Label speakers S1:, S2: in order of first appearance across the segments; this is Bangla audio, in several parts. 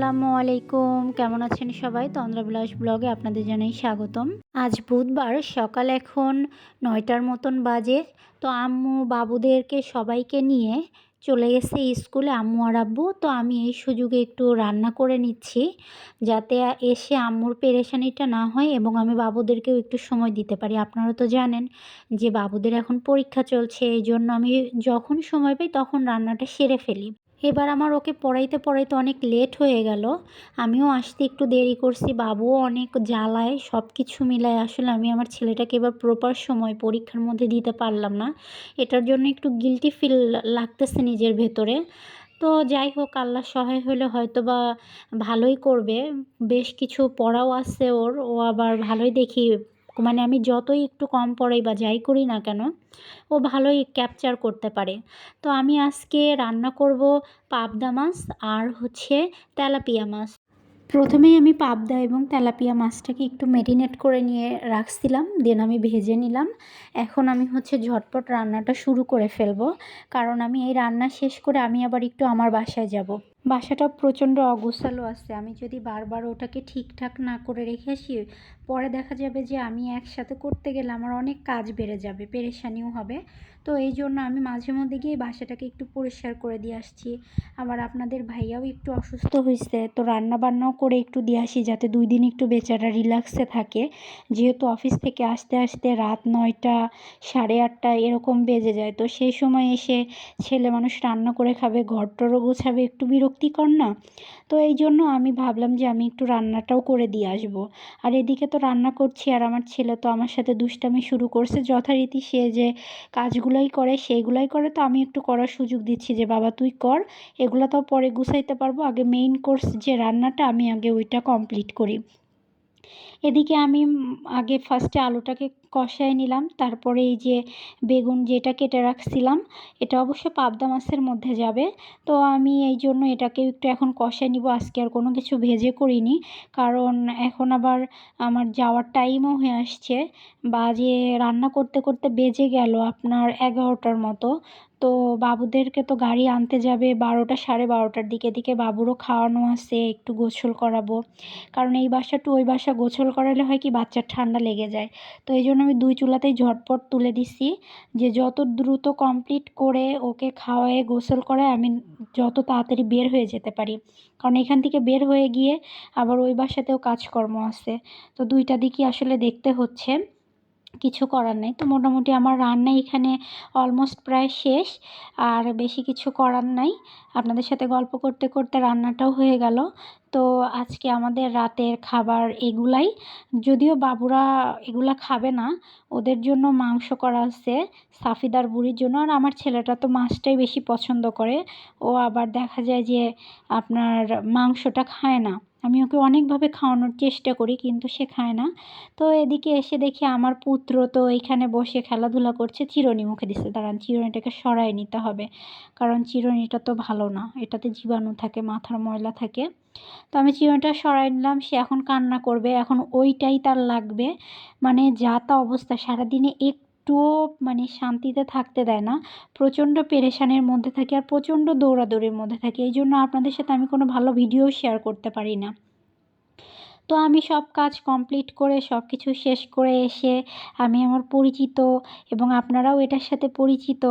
S1: আসসালামু আলাইকুম। কেমন আছেন সবাই? তন্দ্রাবিলাস ব্লগে আপনাদের জানাই স্বাগতম। আজ বুধবার, সকাল এখন নয়টার মতন বাজে। তো আম্মু বাবুদেরকে সবাইকে নিয়ে চলে গেছে স্কুলে, আম্মু আর আব্বু। তো আমি এই সুযোগে একটু রান্না করে নিচ্ছি, যাতে এসে আম্মুর পেরেশানিটা না হয় এবং আমি বাবুদেরকেও একটু সময় দিতে পারি। আপনারা তো জানেন যে বাবুদের এখন পরীক্ষা চলছে এই জন্য আমি যখন সময় পাই তখন রান্নাটা সেরে ফেলি। এবার আমার ওকে পড়াইতে পড়াইতে অনেক লেট হয়ে গেল। আমিও আসতে একটু দেরি করছি, বাবুও অনেক জ্বালায় সব কিছু মিলায় আসলে আমি আমার ছেলেটাকে এবার প্রপার সময় পরীক্ষার মধ্যে দিতে পারলাম না। এটার জন্য একটু গিলটি ফিল লাগতেছে নিজের ভেতরে। তো যাই হোক, আল্লাহ সহায় হলে হয়তো বা ভালোই করবে। বেশ কিছু পড়াও আছে ওর, ও আবার ভালোই দেখি মানে আমি যতই একটু কম পড়াই বা যাই করি না কেন, ও ভালোই ক্যাপচার করতে পারে। তো আমি আজকে রান্না করব পাবদা মাছ আর হচ্ছে তেলাপিয়া মাছ। প্রথমেই আমি পাবদা এবং তেলাপিয়া মাছটাকে একটু মেরিনেট করে নিয়ে রাখছিলাম দেন আমি ভেজে নিলাম। এখন আমি হচ্ছে ঝটপট রান্নাটা শুরু করে ফেলব, কারণ আমি এই রান্না শেষ করে আমি আবার একটু আমার বাসায় যাব। বাসাটা প্রচণ্ড অগোছালো আছে, আমি যদি বারবার ওটাকে ঠিকঠাক না করে রেখে আসি পরে দেখা যাবে যে আমি একসাথে করতে গেলে আমার অনেক কাজ বেড়ে যাবে, পেরেশানিও হবে। তো এই জন্য আমি মাঝে মধ্যে গিয়ে বাসাটাকে একটু পরিষ্কার করে দিয়ে আসছি। আবার আপনাদের ভাইয়াও একটু অসুস্থ হয়েছে তো রান্না বান্নাও করে একটু দিয়ে আসি যাতে দুই দিন একটু বেচারা রিল্যাক্সে থাকে। যেহেতু অফিস থেকে আসতে আসতে রাত নয়টা, সাড়ে আটটা এরকম বেজে যায়, তো সেই সময় এসে ছেলে মানুষ রান্না করে খাবে, ঘরটরও গোছাবে, একটু বিরক্তিকর না? তো এই জন্য আমি ভাবলাম যে আমি একটু রান্নাটাও করে দিয়ে আসব। আর এদিকে তো রান্না করছি আর আমার ছেলে তো আমার সাথে দুষ্টামি শুরু করছে। যথারীতি সে যে কাজগুলোই করে, সেইগুলাই করে তো আমি একটু করার সুযোগ দিচ্ছি যে, বাবা, তুই কর, এগুলো তো পরে গুছাইতে পারব। আগে মেইন কোর্স যে রান্নাটা, আমি আগে ওইটা কমপ্লিট করি। এদিকে আমি আগে ফার্স্টে আলুটাকে কষায় নিলাম। তারপরে এই যে বেগুন যেটা কেটে রাখছিলাম, এটা অবশ্য পাবদা মাছের মধ্যে যাবে। তো আমি এই জন্য এটাকে একটু এখন কষায় নিব। আজকে আর কোনো কিছু ভেজে করিনি। কারণ এখন আবার আমার যাওয়ার টাইমও হয়ে আসছে। বাজে রান্না করতে করতে বেজে গেল আপনার এগারোটার মতো। তো বাবুদেরকে তো গাড়ি আনতে যাবে বারোটা সাড়ে বারোটার দিকে। দিকে বাবুরও খাওয়ানো আছে, একটু গোসল করাবো। কারণ এই বাসা টু ওই বাসা গোসল করালে হয় কি বাচ্চার ঠান্ডা লেগে যায়। তো এই জন্য আমি দুই চুলাতেই ঝটপট তুলে দিছি যে যত দ্রুত কমপ্লিট করে ওকে খাওয়ায় গোসল করে আমি যত তাড়াতাড়ি বের হয়ে যেতে পারি। কারণ এখান থেকে বের হয়ে গিয়ে আবার ওই বাসাতেও কাজকর্ম আছে। তো দুইটা দিকই আসলে দেখতে হচ্ছে। কিছু করার নেই। তো মোটামুটি আমার রান্না এখানে অলমোস্ট প্রায় শেষ। আর বেশি কিছু করার নাই। আপনাদের সাথে গল্প করতে করতে রান্নাটাও হয়ে গেল। তো আজকে আমাদের রাতের খাবার এগুলাই। যদিও বাবুরা এগুলা খাবে না। ওদের জন্য মাংস করা আছে, সাফিদার বুড়ির জন্য। আর আমার ছেলেটা তো মাছটাই বেশি পছন্দ করে। ও আবার দেখা যায় যে আপনার মাংসটা খায় না। আমি ওকে অনেকভাবে খাওয়ানোর চেষ্টা করি, কিন্তু সে খায় না। তো এদিকে এসে দেখি আমার পুত্র তো এইখানে বসে খেলাধুলা করছে, চিরুনি মুখে দিচ্ছে দাঁড়ান, চিরুনিটাকে সরাই নিতে হবে, কারণ চিরুনিটা তো ভালো না। এটাতে জীবাণু থাকে, মাথার ময়লা থাকে। তো আমি চিরুনিটা সরাই নিলাম, সে এখন কান্না করবে। এখন ওইটাই তার লাগবে। মানে যা তা অবস্থা, সারাদিনে একটুও মানে শান্তিতে থাকতে দেয় না। প্রচণ্ড পেরেশানের মধ্যে থাকি আর প্রচণ্ড দৌড়াদৌড়ির মধ্যে থাকি। এই জন্য আপনাদের সাথে আমি কোনো ভালো ভিডিও শেয়ার করতে পারি না। তো আমি সব কাজ কমপ্লিট করে সব কিছু শেষ করে এসে আমি আমার পরিচিত এবং আপনারাও এটার সাথে পরিচিত,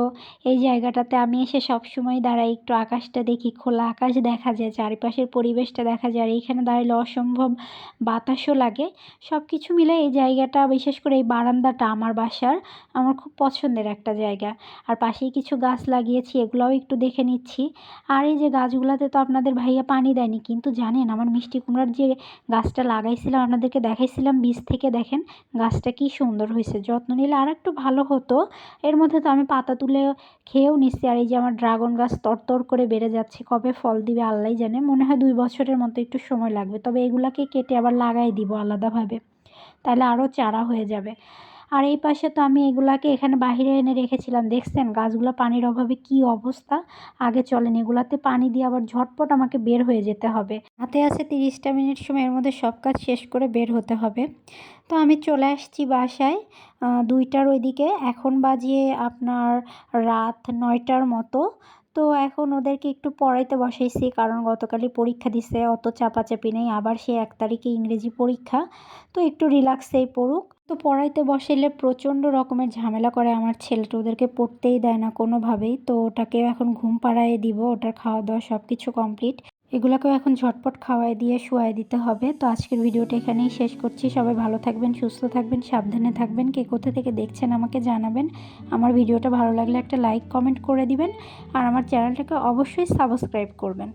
S1: এই জায়গাটাতে আমি এসে সব সময় দাঁড়াই, একটু আকাশটা দেখি, খোলা আকাশ দেখা যায়, চারিপাশের পরিবেশটা দেখা যায় আর এইখানে দাঁড়ালে অসম্ভব বাতাসও লাগে। সব কিছু মিলে এই জায়গাটা, বিশেষ করে এই বারান্দাটা আমার বাসার, আমার খুব পছন্দের একটা জায়গা। আর পাশেই কিছু গাছ লাগিয়েছি, এগুলোও একটু দেখে নিচ্ছি। আর এই যে গাছগুলোতে তো আপনাদের ভাইয়া পানি দেয়নি, কিন্তু জানেন আমার মিষ্টি কুমড়ার যে গাছটা লাগাইছিলাম, আপনাদেরকে দেখাইছিলাম বীজ থেকে, দেখেন গাছটা কি সুন্দর হয়েছে। যত্ন নিলে আর একটু ভালো হতো। এর মধ্যে তো আমি পাতা তুলে খেয়েও নিচ্ছি আর এই যে আমার ড্রাগন গাছ তরতর করে বেড়ে যাচ্ছে, কবে ফল দিবে আল্লাহ জানে। মনে হয় দুই বছরের মতো একটু সময় লাগবে, তবে এগুলাকে কেটে আবার লাগাই দিব আলাদাভাবে, তাহলে আরও চারা হয়ে যাবে। আর এই পাশে তো আমি এগুলাকে এখানে বাহিরে এনে রেখেছিলাম। দেখছেন? গাছগুলো পানির অভাবে কি অবস্থা? আগে চলেন, এগুলাতে পানি দিয়ে আবার ঝটপট আমাকে বের হয়ে যেতে হবে। হাতে আছে তিরিশটা মিনিট সময়, এর মধ্যে সব কাজ শেষ করে বের হতে হবে। তো আমি চলে আসছি বাসায়। দুইটার ওইদিকে। এখন বাজিয়ে আপনার রাত নয়টার মতো। তো এখন ওদেরকে একটু পড়াইতে বসাইছি, কারণ গতকালই পরীক্ষা দিছে, অত চাপাচাপি নেই। আবার সে এক তারিখে ইংরেজি পরীক্ষা। তো একটু রিল্যাক্সেই পড়ুক। তো পড়াইতে বসাইলে প্রচণ্ড রকমের ঝামেলা করে আমার ছেলেটা ওদেরকে পড়তেই দেয় না কোনোভাবেই। তো ওটাকে এখন ঘুম পাড়াইয়ে দিব, ওটার খাওয়া দাওয়া সব কিছু কমপ্লিট। এগুলোকেও এখন ঝটপট খাওয়াই দিয়ে শুয়াই দিতে হবে। তো আজকের ভিডিওটা এখানেই শেষ করছি। সবাই ভালো থাকবেন, সুস্থ থাকবেন, সাবধানে থাকবেন। কে কোথা থেকে দেখছেন আমাকে জানাবেন। আমার ভিডিওটা ভালো লাগলে একটা লাইক, কমেন্ট করে দিবেন। আর আমার চ্যানেলটাকে অবশ্যই সাবস্ক্রাইব করবেন।